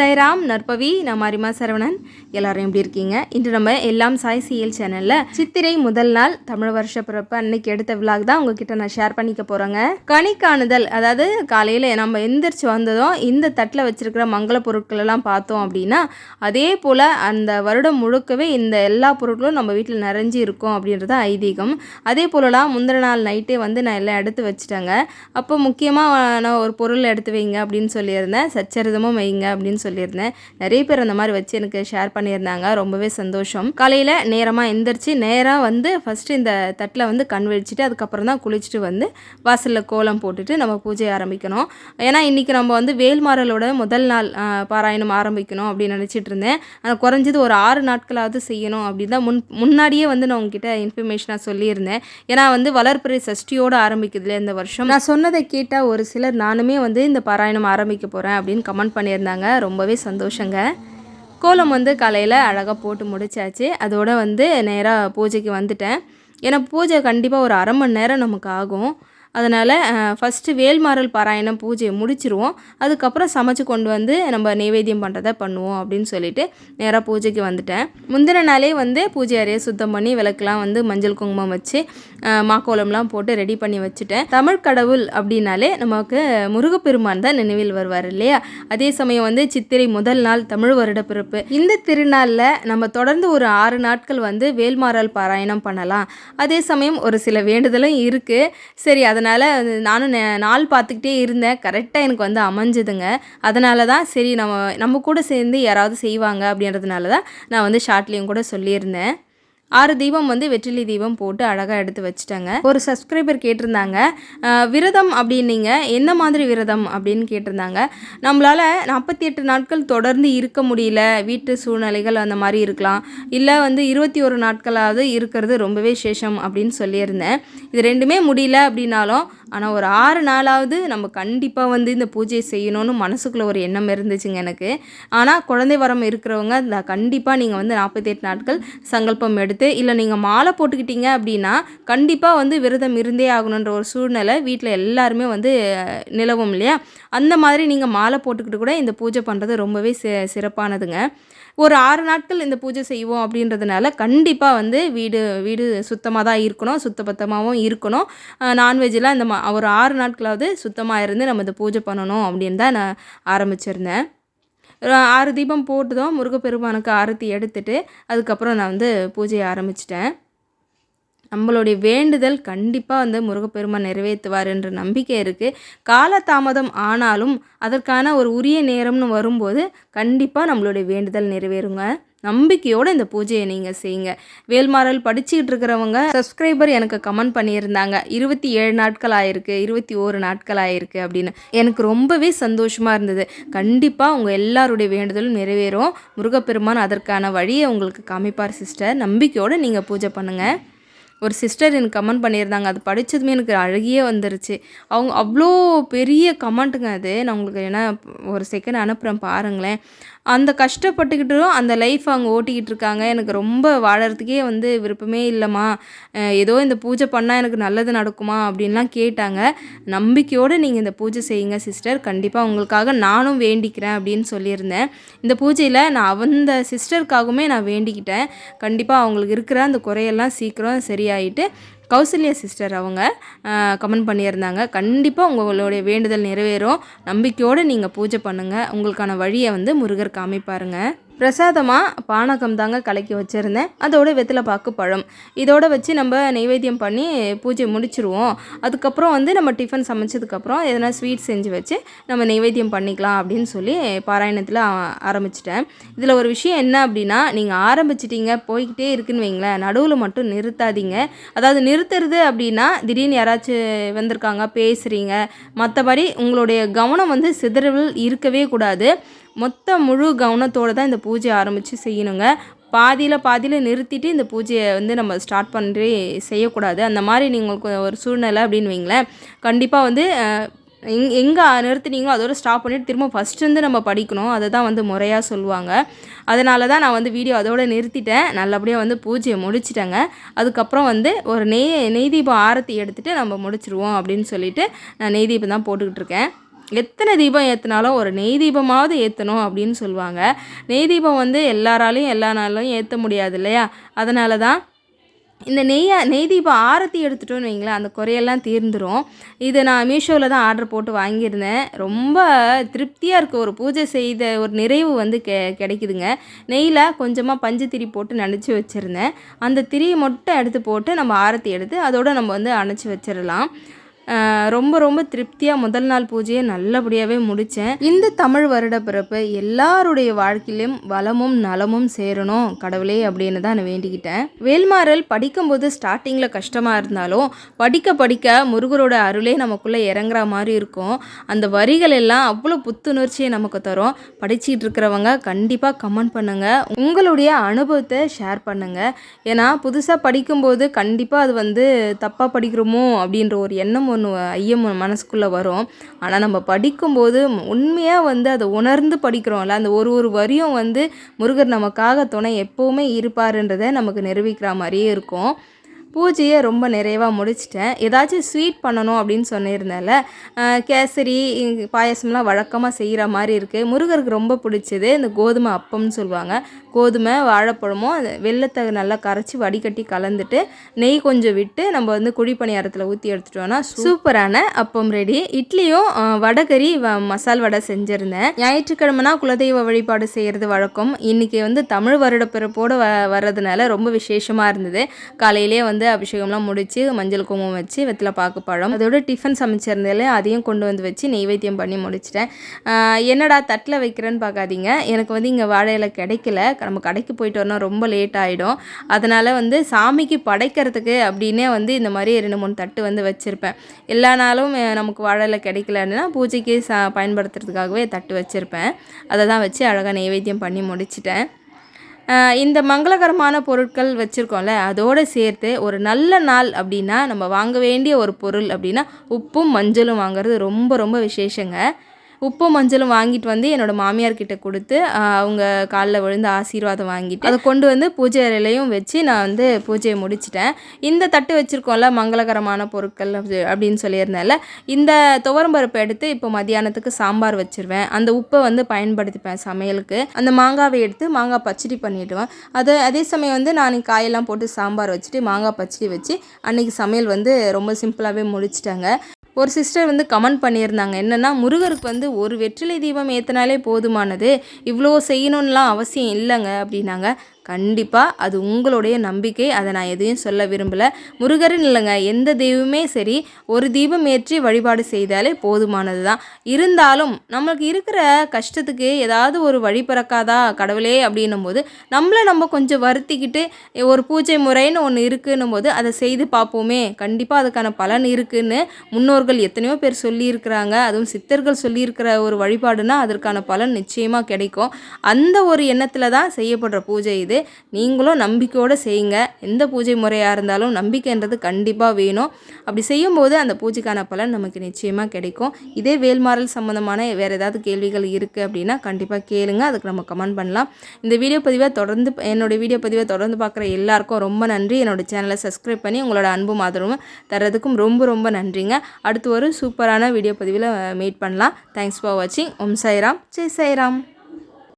சைராம் நற்பவி நான் மாரிமா சரவணன் எல்லாரும் எப்படி இருக்கீங்க? இன்று நம்ம எல்லாம் சாய் சிஎல் சேனலில் சித்திரை முதல் நாள் தமிழ் வருஷ பிறப்பு அன்னைக்கு எடுத்த விழாக் தான் உங்ககிட்ட நான் ஷேர் பண்ணிக்க போகிறேங்க கனி காணுதல் அதாவது காலையில் நம்ம எந்திரிச்சு வந்ததும் இந்த தட்டில் வச்சிருக்கிற மங்கள பொருட்கள் எல்லாம் பார்த்தோம் அப்படின்னா அதே போல் அந்த வருடம் முழுக்கவே இந்த எல்லா பொருட்களும் நம்ம வீட்டில் நிறைஞ்சு இருக்கும் அப்படின்றது ஐதீகம். அதே போலலாம் முந்தின நாள் நைட்டே வந்து நான் எல்லாம் எடுத்து வச்சுட்டேங்க. அப்போ முக்கியமாக நான் ஒரு பொருள் எடுத்து வைங்க அப்படின்னு சொல்லியிருந்தேன். சச்சரிதமும் வைங்க அப்படின்னு சொல்லி சொல்லியிருந்தேன். நிறைய பேர் அந்த மாதிரி வச்சு எனக்கு ஷேர் பண்ணியிருந்தாங்க. ரொம்பவே சந்தோஷம். காலையில் நேரமாக எந்திரிச்சு நேராக வந்து ஃபஸ்ட்டு இந்த தட்டில் வந்து கண் விழிச்சிட்டு அதுக்கப்புறம் தான் குளிச்சுட்டு வந்து வாசலில் கோலம் போட்டுட்டு நம்ம பூஜையை ஆரம்பிக்கணும். ஏன்னா இன்றைக்கி நம்ம வந்து வேல்மாறலோட முதல் நாள் பாராயணம் ஆரம்பிக்கணும் அப்படின்னு நினச்சிட்டு இருந்தேன். ஆனால் குறைஞ்சது ஒரு ஆறு நாட்களாவது செய்யணும் அப்படின்னு தான் முன் முன்னாடியே வந்து நான் உங்ககிட்ட இன்ஃபர்மேஷனாக சொல்லியிருந்தேன். ஏன்னா வந்து வளர்ப்புறை சஷ்டியோடு ஆரம்பிக்குதுல இந்த வருஷம். நான் சொன்னதை கேட்டால் ஒரு சிலர் நானுமே வந்து இந்த பாராயணம் ஆரம்பிக்க போகிறேன் அப்படின்னு கமெண்ட் பண்ணியிருந்தாங்க. ரொம்பவே சந்தோஷங்க. கோலம் வந்து காலையில் அழகாக போட்டு முடிச்சாச்சு. அதோட வந்து நேராக பூஜைக்கு வந்துட்டேன். ஏன்னா பூஜை கண்டிப்பாக ஒரு அரை மணி நேரம் நமக்கு ஆகும். அதனால் ஃபஸ்ட்டு வேல்மாறல் பாராயணம் பூஜையை முடிச்சிருவோம். அதுக்கப்புறம் சமைச்சு கொண்டு வந்து நம்ம நைவேத்தியம் பண்ணுறதை பண்ணுவோம் அப்படின்னு சொல்லிட்டு நேராக பூஜைக்கு வந்துட்டேன். முந்தின நாளே வந்து பூஜை அறையை சுத்தம் பண்ணி விளக்குலாம் வந்து மஞ்சள் குங்குமம் வச்சு மாக்கோலம்லாம் போட்டு ரெடி பண்ணி வச்சுட்டேன். தமிழ் கடவுள் அப்படின்னாலே நமக்கு முருகப்பெருமான் தான் நினைவில் வருவார் இல்லையா? அதே சமயம் வந்து சித்திரை முதல் நாள் தமிழ் வருட பிறப்பு. இந்த திருநாளில் நம்ம தொடர்ந்து ஒரு ஆறு நாட்கள் வந்து வேல்மாறல் பாராயணம் பண்ணலாம். அதே சமயம் ஒரு சில வேண்டுதலும் இருக்குது சரி அதை அதனால் நானும் நாள் பார்த்துக்கிட்டே இருந்தேன். கரெக்டாக எனக்கு வந்து அமைஞ்சதுங்க. அதனால தான் சரி நம்ம நம்ம கூட சேர்ந்து யாராவது செய்வாங்க அப்படின்றதுனால தான் நான் வந்து ஷார்ட்லேயும் கூட சொல்லியிருந்தேன். ஆறு தீபம் வந்து வெற்றிலி தீபம் போட்டு அழகாக எடுத்து வச்சுட்டாங்க. ஒரு சப்ஸ்கிரைபர் கேட்டிருந்தாங்க. விரதம் அப்படின்னீங்க. என்ன மாதிரி விரதம் அப்படின்னு கேட்டிருந்தாங்க. நம்மளால் நாற்பத்தி எட்டு நாட்கள் தொடர்ந்து இருக்க முடியல. வீட்டு சூழ்நிலைகள் அந்த மாதிரி இருக்கலாம். இல்லை வந்து இருபத்தி ஒரு நாட்களாவது இருக்கிறது ரொம்பவே சேஷம் அப்படின்னு சொல்லியிருந்தேன். இது ரெண்டுமே முடியல அப்படின்னாலும் ஆனால் ஒரு ஆறு நாளாவது நம்ம கண்டிப்பாக வந்து இந்த பூஜையை செய்யணும்னு மனசுக்குள்ளே ஒரு எண்ணம் இருந்துச்சுங்க எனக்கு. ஆனால் குழந்தை வரம் இருக்கிறவங்க கண்டிப்பாக நீங்கள் வந்து நாற்பத்தெட்டு நாட்கள் சங்கல்பம் எடுத்து இல்லை நீங்கள் மாலை போட்டுக்கிட்டீங்க அப்படின்னா கண்டிப்பாக வந்து விரதம் இருந்தே ஆகணுன்ற ஒரு சூழ்நிலை வீட்டில் எல்லாருமே வந்து நிலவும் இல்லையா? அந்த மாதிரி நீங்கள் மாலை போட்டுக்கிட்டு கூட இந்த பூஜை பண்ணுறது ரொம்பவே சிறப்பானதுங்க. ஒரு ஆறு நாட்கள் இந்த பூஜை செய்வோம் அப்படின்றதுனால கண்டிப்பாக வந்து வீடு வீடு சுத்தமாக தான் இருக்கணும் சுத்தபத்தமாகவும் இருக்கணும். நான்வெஜ்லாம் இந்த மா ஒரு ஆறு நாட்களாவது சுத்தமாக இருந்து நம்ம இந்த பூஜை பண்ணணும் அப்படின்னு தான் நான் ஆரம்பிச்சிருந்தேன். ஆறு தீபம் போட்டுதான் முருகப்பெருமானுக்கு ஆரத்தி எடுத்துட்டு அதுக்கப்புறம் நான் வந்து பூஜையை ஆரம்பிச்சிட்டேன். நம்மளுடைய வேண்டுதல் கண்டிப்பாக வந்து முருகப்பெருமான் நிறைவேற்றுவார் என்ற நம்பிக்கை இருக்குது காலதாமதம் ஆனாலும் அதற்கான ஒரு உரிய நேரம்னு வரும்போது கண்டிப்பாக நம்மளுடைய வேண்டுதல் நிறைவேறுங்க. நம்பிக்கையோடு இந்த பூஜையை நீங்கள் செய்யுங்க. வேல்மாறல் படிச்சுக்கிட்டு இருக்கிறவங்க சப்ஸ்கிரைபர் எனக்கு கமெண்ட் பண்ணியிருந்தாங்க. இருபத்தி ஏழு நாட்கள் ஆயிருக்கு இருபத்தி ஓரு நாட்கள் ஆயிருக்கு அப்படின்னு. எனக்கு ரொம்பவே சந்தோஷமாக இருந்தது. கண்டிப்பாக உங்கள் எல்லாருடைய வேண்டுதலும் நிறைவேறும். முருகப்பெருமான் அதற்கான வழியை உங்களுக்கு காமிப்பார் சிஸ்டர் நம்பிக்கையோடு நீங்கள் பூஜை பண்ணுங்கள் ஒரு சிஸ்டர் எனக்கு கமெண்ட் பண்ணியிருந்தாங்க. அது படித்ததுமே எனக்கு அழகியே வந்துருச்சு. அவங்க அவ்வளோ பெரிய கமெண்ட்டுங்க அது. நான் உங்களுக்கு என்ன ஒரு செகண்ட் அனுப்புகிறேன் பாருங்களேன். அந்த கஷ்டப்பட்டுக்கிட்டும் அந்த லைஃப் அவங்க ஓட்டிக்கிட்டு இருக்காங்க எனக்கு ரொம்ப வாழறதுக்கே வந்து விருப்பமே இல்லைம்மா. ஏதோ இந்த பூஜை பண்ணால் எனக்கு நல்லது நடக்குமா அப்படின்லாம் கேட்டாங்க. நம்பிக்கையோடு நீங்கள் இந்த பூஜை செய்யுங்க சிஸ்டர் கண்டிப்பாக உங்களுக்காக நானும் வேண்டிக்கிறேன் அப்படின்னு சொல்லியிருந்தேன். இந்த பூஜையில் நான் அந்த சிஸ்டருக்காகவுமே நான் வேண்டிக்கிட்டேன். கண்டிப்பாக அவங்களுக்கு இருக்கிற அந்த குறையெல்லாம் சீக்கிரம் சரியாயிட்டு கௌசல்யா சிஸ்டர் அவங்க கமெண்ட் பண்ணியிருந்தாங்க. கண்டிப்பாக உங்களுடைய வேண்டுதல் நிறைவேறும். நம்பிக்கையோடு நீங்கள் பூஜை பண்ணுங்கள் உங்களுக்கான வழியை வந்து முருகர் காமிப்பாருங்க. பிரசாதமாக பானகம் தாங்க கலக்கி வச்சுருந்தேன். அதோட வெத்தலை பாக்கு பழம். இதோட வச்சு நம்ம நைவேத்தியம் பண்ணி பூஜை முடிச்சிருவோம். அதுக்கப்புறம் வந்து நம்ம டிஃபன் சமைச்சதுக்கப்புறம் எதனா ஸ்வீட் செஞ்சு வச்சு நம்ம நைவேத்தியம் பண்ணிக்கலாம் அப்படின்னு சொல்லி பாராயணத்தில் ஆரம்பிச்சிட்டேன். இதில் ஒரு விஷயம் என்ன அப்படின்னா நீங்கள் ஆரம்பிச்சிட்டீங்க போய்கிட்டே இருக்குன்னு வைங்களேன். நடுவில் மட்டும் நிறுத்தாதீங்க. அதாவது நிறுத்துறது அப்படின்னா திடீர்னு யாராச்சும் வந்திருக்காங்க பேசுகிறீங்க மற்றபடி உங்களுடைய கவனம் வந்து சிதறவில் இருக்கவே கூடாது. மொத்த முழு கவனத்தோடு தான் இந்த பூஜையை ஆரம்பித்து செய்யணுங்க. பாதியில் பாதியில் நிறுத்திட்டு இந்த பூஜையை வந்து நம்ம ஸ்டார்ட் பண்ணி செய்யக்கூடாது. அந்த மாதிரி நீங்கள் ஒரு சூழ்நிலை அப்படின்னு வைங்களேன். கண்டிப்பாக வந்து எங் எங்கே நிறுத்துனீங்களோ அதோட ஸ்டாப் பண்ணிவிட்டு திரும்ப ஃபஸ்ட்டு வந்து நம்ம படிக்கணும். அதை தான் வந்து முறையாக சொல்லுவாங்க. அதனால தான் நான் வந்து வீடியோ அதோட நிறுத்திட்டேன். நல்லபடியாக வந்து பூஜையை முடிச்சிட்டேங்க. அதுக்கப்புறம் வந்து ஒரு நெய் நெய் தீபம் ஆரத்தி எடுத்துகிட்டு நம்ம முடிச்சிருவோம் அப்படின்னு சொல்லிட்டு நான் நெய் தீபம் தான் போட்டுக்கிட்டு இருக்கேன். எத்தனை தீபம் ஏற்றினாலும் ஒரு நெய் தீபமாவது ஏற்றணும் அப்படின்னு சொல்லுவாங்க. நெய் தீபம் வந்து எல்லாராலையும் எல்லா நாளும் ஏற்ற முடியாது இல்லையா? அதனால தான் இந்த நெய்யை நெய் தீபம் ஆரத்தி எடுத்துட்டோன்னு வைங்களேன் அந்த குறையெல்லாம் தீர்ந்துடும் இது நான் மீஷோவில் தான் ஆர்டர் போட்டு வாங்கியிருந்தேன். ரொம்ப திருப்தியாக இருக்குது ஒரு பூஜை செய்த ஒரு நிறைவு வந்து கெ கிடைக்குதுங்க. நெய்யில் கொஞ்சமாக பஞ்சு திரி போட்டு நினச்சி வச்சுருந்தேன். அந்த திரியை மட்டும் எடுத்து போட்டு நம்ம ஆரத்தி எடுத்து அதோடு நம்ம வந்து அணைச்சி வச்சிடலாம் ரொம்ப ரொம்ப திருப்தியாக முதல் நாள் பூஜையை நல்லபடியாகவே முடித்தேன் இந்த தமிழ் வருட பிறப்பு எல்லாருடைய வாழ்க்கையிலும் வளமும் நலமும் சேரணும் கடவுளே அப்படின்னு தான் நான் வேண்டிக்கிட்டேன். வேல்மாறல் படிக்கும்போது ஸ்டார்டிங்கில் கஷ்டமாக இருந்தாலும் படிக்க படிக்க முருகரோட அருளே நமக்குள்ளே இறங்குற மாதிரி இருக்கும். அந்த வரிகள் எல்லாம் அவ்வளோ புத்துணர்ச்சியை நமக்கு தரும். படிச்சிட்டு இருக்கிறவங்க கண்டிப்பாக கமெண்ட் பண்ணுங்கள் உங்களுடைய அனுபவத்தை ஷேர் பண்ணுங்கள் ஏன்னா புதுசாக படிக்கும்போது கண்டிப்பாக அது வந்து தப்பாக படிக்கிறோமோ அப்படின்ற ஒரு எண்ணம் ஒன்று ஐயம் மனசுக்குள்ளே வரும். ஆனால் நம்ம படிக்கும்போது உண்மையாக வந்து அதை உணர்ந்து படிக்கிறோம்ல அந்த ஒரு ஒரு வரியும் வந்து முருகர் நமக்காக துணை எப்போவுமே இருப்பாருன்றதை நமக்கு நிரூபிக்கிற மாதிரியே இருக்கும். பூஜையை ரொம்ப நிறைவாக முடிச்சிட்டேன். ஏதாச்சும் ஸ்வீட் பண்ணணும் அப்படின்னு சொன்னிருந்தேன்ல கேசரி பாயசம்லாம் வழக்கமாக செய்கிற மாதிரி இருக்குது முருகருக்கு ரொம்ப பிடிச்சது இந்த கோதுமை அப்பம்னு சொல்லுவாங்க. கோதுமை வாழைப்பழமும் அது வெள்ளத்தை நல்லா கரைச்சி வடிகட்டி கலந்துட்டு நெய் கொஞ்சம் விட்டு நம்ம வந்து குழி பணியாரத்தில் ஊற்றி எடுத்துட்டோம்னா சூப்பரான அப்பம் ரெடி. இட்லியும் அஹ், வடகறி வ- மசால் வடை செஞ்சுருந்தேன். ஞாயிற்றுக்கிழமைனா குலதெய்வ வழிபாடு செய்கிறது வழக்கம். இன்றைக்கி வந்து தமிழ் வருட பிறப்போடு வ வர்றதுனால ரொம்ப விசேஷமாக இருந்தது. காலையிலே வந்து அபிஷேகம்லாம் முடித்து மஞ்சள் குங்குமம் வச்சு வெத்தில பாக்கு பழம் அதோட டிஃபன் சமைச்சிருந்தாலே அதையும் கொண்டு வந்து வச்சு நெய்வேத்தியம் பண்ணி முடிச்சிட்டேன். என்னடா தட்டில் வைக்கிறேன்னு பார்க்காதீங்க எனக்கு வந்து இங்கே வாழை இலை கிடைக்கல. நம்ம கடைக்கு போயிட்டு வரணும். ரொம்ப லேட் ஆகிடும் அதனால் வந்து சாமிக்கு படைக்கிறதுக்கு அப்படின்னே வந்து இந்த மாதிரி ரெண்டு மூணு தட்டு வந்து வச்சுருப்பேன். எல்லா நாளும் நமக்கு வாழை கிடைக்கலன்னா பூஜைக்கு சா பயன்படுத்துறதுக்காகவே தட்டு வச்சுருப்பேன். அதை தான் வச்சு அழகாக நைவேத்தியம் பண்ணி முடிச்சிட்டேன். இந்த மங்களகரமான பொருட்கள் வச்சுருக்கோம்ல அதோடு சேர்த்து ஒரு நல்ல நாள் அப்படின்னா நம்ம வாங்க வேண்டிய ஒரு பொருள் அப்படின்னா உப்பும் மஞ்சளும் வாங்குறது ரொம்ப ரொம்ப விசேஷங்க. உப்பும் மஞ்சளும் வாங்கிட்டு வந்து என்னோட மாமியார் கிட்ட கொடுத்து அவங்க காலில் விழுந்து ஆசீர்வாதம் வாங்கிட்டு அதை கொண்டு வந்து பூஜை அறையிலையும் வச்சு நான் வந்து பூஜையை முடிச்சிட்டேன். இந்த தட்டு வச்சுருக்கோம்ல மங்களகரமான பொருட்கள் அப்படி- அப்படின்னு சொல்லியிருந்தேன்ல இந்த துவரம்பருப்பு எடுத்து இப்போ மதியானத்துக்கு சாம்பார் வச்சிருவேன். அந்த உப்பை வந்து பயன்படுத்திப்பேன் சமையலுக்கு. அந்த மாங்காவை எடுத்து மாங்காய் பச்சடி பண்ணிவிடுவேன் அது அதே சமயம் வந்து நான் காயெல்லாம் போட்டு சாம்பார் வச்சுட்டு மாங்காய் பச்சடி வச்சு அன்றைக்கி சமையல் வந்து ரொம்ப சிம்பிளாகவே முடிச்சிட்டாங்க. ஒரு சிஸ்டர் வந்து கமெண்ட் பண்ணியிருந்தாங்க. என்னென்னா முருகருக்கு வந்து ஒரு வெற்றிலை தீபம் ஏற்றினாலே போதுமானது. இவ்வளோ செய்யணும்லாம் அவசியம் இல்லைங்க அப்படின்னாங்க. கண்டிப்பாக அது உங்களுடைய நம்பிக்கை. அதை நான் எதையும் சொல்ல விரும்பலை. முருகர்னு இல்லைங்க. எந்த தெய்வமே சரி ஒரு தீபம் ஏற்றி வழிபாடு செய்தாலே போதுமானது தான் இருந்தாலும் நம்மளுக்கு இருக்கிற கஷ்டத்துக்கு ஏதாவது ஒரு வழி பிறக்காதா கடவுளே அப்படின்னும் போது நம்மளை நம்ம கொஞ்சம் வருத்திக்கிட்டு ஒரு பூஜை முறைன்னு ஒன்று இருக்குன்னும் போது அதை செய்து பார்ப்போமே. கண்டிப்பாக அதுக்கான பலன் இருக்குதுன்னு முன்னோர்கள் எத்தனையோ பேர் சொல்லியிருக்கிறாங்க. அதுவும் சித்தர்கள் சொல்லியிருக்கிற ஒரு வழிபாடுனா அதற்கான பலன் நிச்சயமாக கிடைக்கும். அந்த ஒரு எண்ணத்தில் தான் செய்யப்படுற பூஜை இது. நீங்களும் நம்பிக்கையோடு செய்யுங்க. எந்த பூஜை முறையாக இருந்தாலும் நம்பிக்கைன்றது கண்டிப்பாக வேணும். அப்படி செய்யும்போது அந்த பூஜைக்கான பலன் நமக்கு நிச்சயமாக கிடைக்கும். இதே வேல்மாறல் சம்மந்தமான வேறு ஏதாவது கேள்விகள் இருக்குது அப்படின்னா கண்டிப்பாக கேளுங்க. அதுக்கு நம்ம கமெண்ட் பண்ணலாம். இந்த வீடியோ பதிவை தொடர்ந்து என்னோட வீடியோ பதிவை தொடர்ந்து பார்க்குற எல்லாருக்கும் ரொம்ப நன்றி. என்னோட சேனலை சப்ஸ்கிரைப் பண்ணி உங்களோட அன்பும் ஆதரவும் தர்றதுக்கும் ரொம்ப ரொம்ப நன்றிங்க. அடுத்து ஒரு சூப்பரான வீடியோ பதிவில் மீட் பண்ணலாம். தேங்க்ஸ் ஃபார் வாட்சிங் ஓம் சாய்ராம். ஜெய் சாய்ராம்.